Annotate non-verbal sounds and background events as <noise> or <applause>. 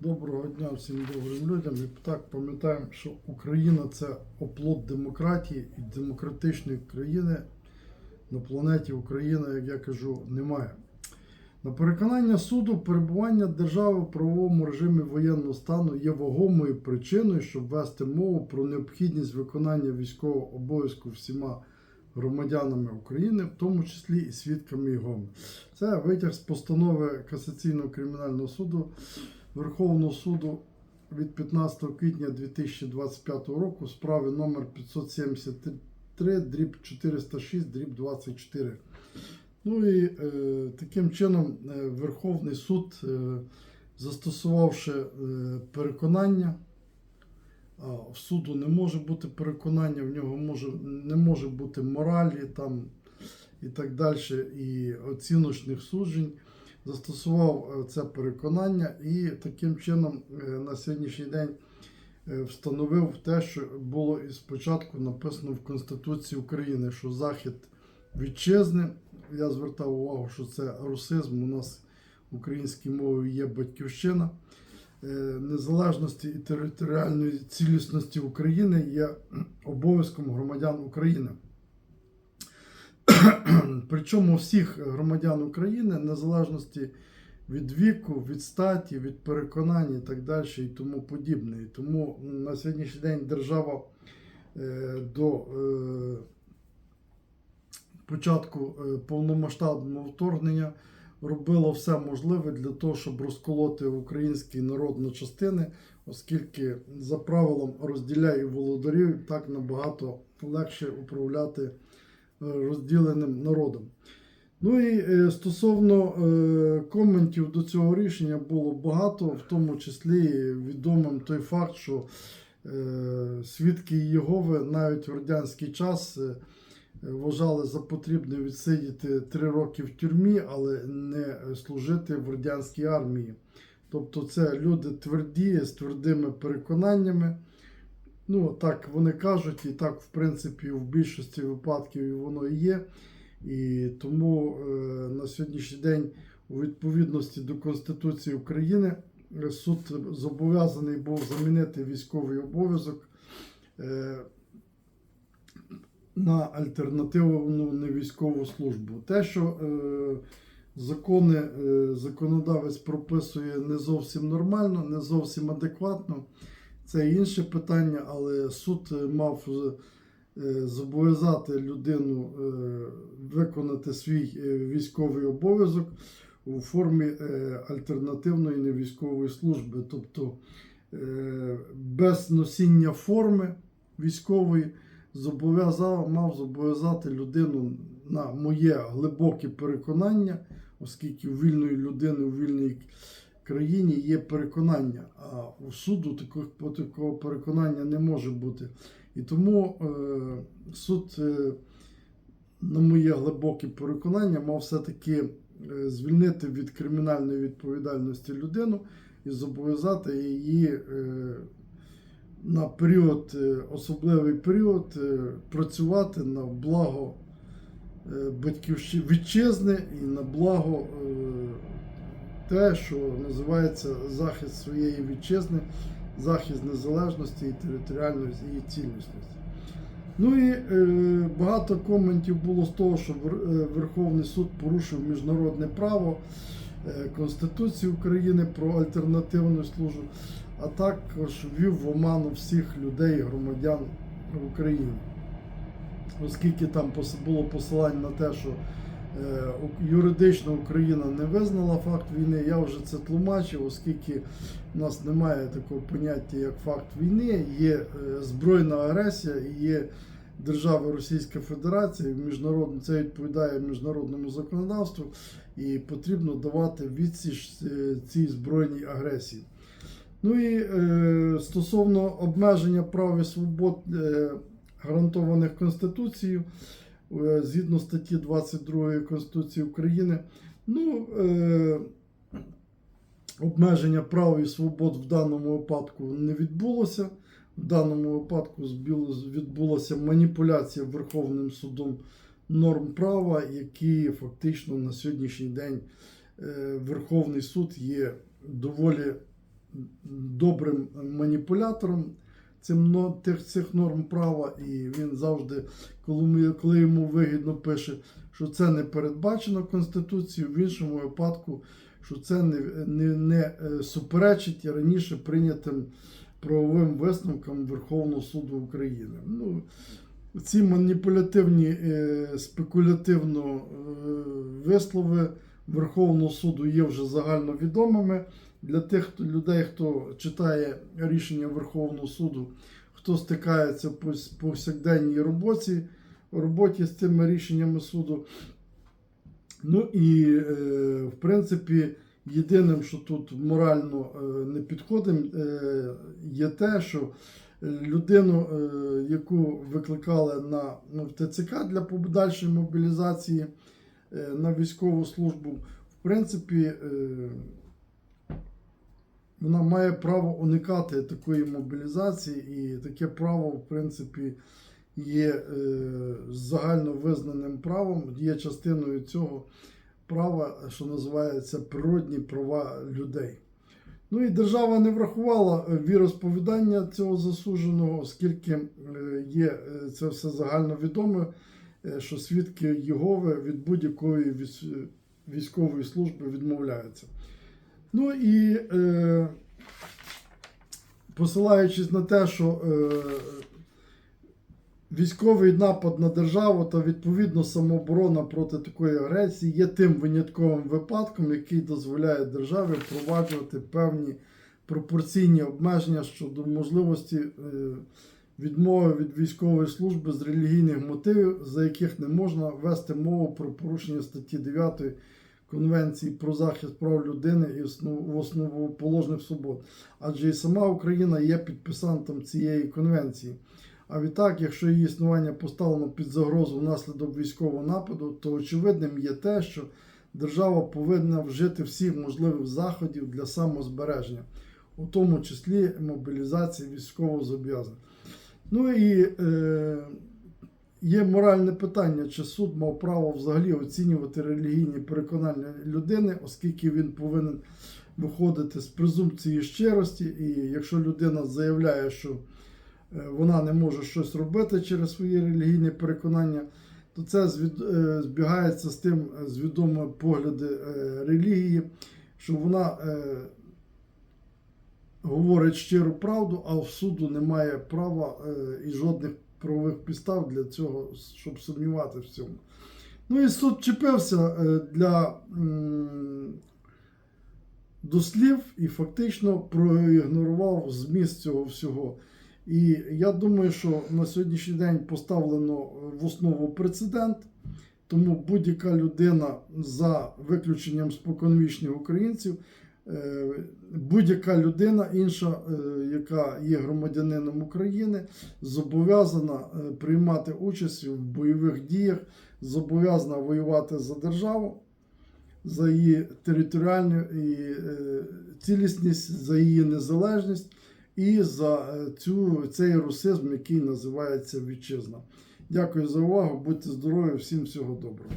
Доброго дня всім добрим людям. І так пам'ятаємо, що Україна це оплот демократії і демократичної країни на планеті Україна, як я кажу, немає. На переконання суду, перебування держави в правовому режимі воєнного стану є вагомою причиною, щоб вести мову про необхідність виконання військового обов'язку всіма громадянами України, в тому числі і свідками його. Це витяг з постанови Касаційного кримінального суду Верховного суду від 15 квітня 2025 року в справі номер 573 дріб 406 дріб 24. Ну і е, таким чином е, Верховний суд, е, застосувавши е, переконання, а в суду не може бути переконання, в нього може, не може бути моралі там, і так далі, і оціночних суджень застосував е, це переконання і таким чином е, на сьогоднішній день е, встановив те, що було і спочатку написано в Конституції України, що захід вітчизни. Я звертав увагу, що це русизм. У нас українською мовою є батьківщина незалежності і територіальної цілісності України є обов'язком громадян України. <clears throat> Причому всіх громадян України, незалежності від віку, від статі, від переконань і так далі, і тому подібне. І тому на сьогоднішній день держава е, до е, початку е, повномасштабного вторгнення робила все можливе для того, щоб розколоти український народ на частини, оскільки за правилом розділяй володарів так набагато легше управляти розділеним народом. Ну і е, стосовно е, коментів до цього рішення було багато, в тому числі відомим той факт, що е, свідки Єгови навіть в радянський час е, вважали за потрібне відсидіти три роки в тюрмі, але не служити в радянській армії. Тобто це люди тверді, з твердими переконаннями. Ну, так вони кажуть, і так, в принципі, в більшості випадків воно і є. І тому е, на сьогоднішній день, у відповідності до Конституції України, е, суд зобов'язаний був замінити військовий обов'язок е, на альтернативну невійськову службу. Те, що закони, законодавець прописує не зовсім нормально, не зовсім адекватно, це інше питання, але суд е, мав е, зобов'язати людину е, виконати свій військовий обов'язок у формі альтернативної невійськової служби, тобто без носіння форми військової зобов'язав, мав зобов'язати людину на моє глибоке переконання, оскільки у вільної людини у вільній країні є переконання, а у суду такого, такого переконання не може бути. І тому е, суд, е, на моє глибоке переконання, мав все-таки е, звільнити від кримінальної відповідальності людину і зобов'язати її е, на період, е, особливий період, е, працювати на благо батьківщини вітчизни і на благо те, що називається захист своєї вітчизни, захист незалежності і територіальної її цілісності. Ну і е, багато коментів було з того, що е, Верховний суд порушив міжнародне право, е, Конституцію України про альтернативну службу, а також ввів в оману всіх людей, громадян України. Оскільки там було посилання на те, що юридично Україна не визнала факт війни, я вже це тлумачив, оскільки у нас немає такого поняття, як факт війни, є е, збройна агресія і є держава Російська Федерація, міжнародно, це відповідає міжнародному законодавству, і потрібно давати відсіч е, цій збройній агресії. Ну і е, стосовно обмеження прав і свобод, е, гарантованих Конституцією, е, згідно статті 22 Конституції України, ну, е, обмеження прав і свобод в даному випадку не відбулося. В даному випадку відбулася маніпуляція Верховним судом норм права, які фактично на сьогоднішній день е, Верховний суд є доволі добрим маніпулятором цим, тих, цих норм права, і він завжди, коли, ми, коли йому вигідно пише, що це не передбачено Конституцією, в іншому випадку, що це не, не, не е, суперечить раніше прийнятим правовим висновкам Верховного суду України. Ну, ці маніпулятивні, е, спекулятивно е, вислови Верховного суду є вже загальновідомими. Для тих людей, хто читає рішення Верховного суду, хто стикається по повсякденній роботі, роботі з цими рішеннями суду. Ну і, е, в принципі, єдиним, що тут морально е, не підходить, е, є те, що людину, яку викликали на ну, ТЦК для подальшої мобілізації на військову службу, в принципі, вона має право уникати такої мобілізації, і таке право, в принципі, є е, загально визнаним правом, є частиною цього права, що називається природні права людей. Ну і держава не врахувала віросповідання цього засудженого, оскільки е, є е, це все загальновідоме, е, що свідки Єгови від будь-якої військової служби відмовляються. Ну і е, посилаючись на те, що е, військовий напад на державу та відповідно самооборона проти такої агресії є тим винятковим випадком, який дозволяє державі впроваджувати певні пропорційні обмеження щодо можливості е, відмови від військової служби з релігійних мотивів, за яких не можна вести мову про порушення статті 9 Конвенції про захист прав людини і основ- основоположних свобод. Адже і сама Україна є підписантом цієї конвенції. А відтак, якщо її існування поставлено під загрозу внаслідок військового нападу, то очевидним є те, що держава повинна вжити всіх можливих заходів для самозбереження, у тому числі мобілізації військовозобов'язаних. Ну і е, є моральне питання, чи суд мав право взагалі оцінювати релігійні переконання людини, оскільки він повинен виходити з презумпції щирості, і якщо людина заявляє, що е, вона не може щось робити через свої релігійні переконання, то це е, збігається з тим е, з відомої погляди релігії, що вона говорить щиру правду, а в суду немає права і жодних правових підстав для цього, щоб сумнівати в цьому. Ну і суд чіпився е, для дослів і фактично проігнорував зміст цього всього. І я думаю, що на сьогоднішній день поставлено в основу прецедент, тому будь-яка людина за виключенням споконвічних українців, будь-яка людина інша, е, яка є громадянином України, зобов'язана е, приймати участь в бойових діях, зобов'язана воювати за державу, за її територіальну і, е, цілісність, за її незалежність і за е, цю, цей русизм, який називається вітчизна. Дякую за увагу, будьте здорові, всім всього доброго.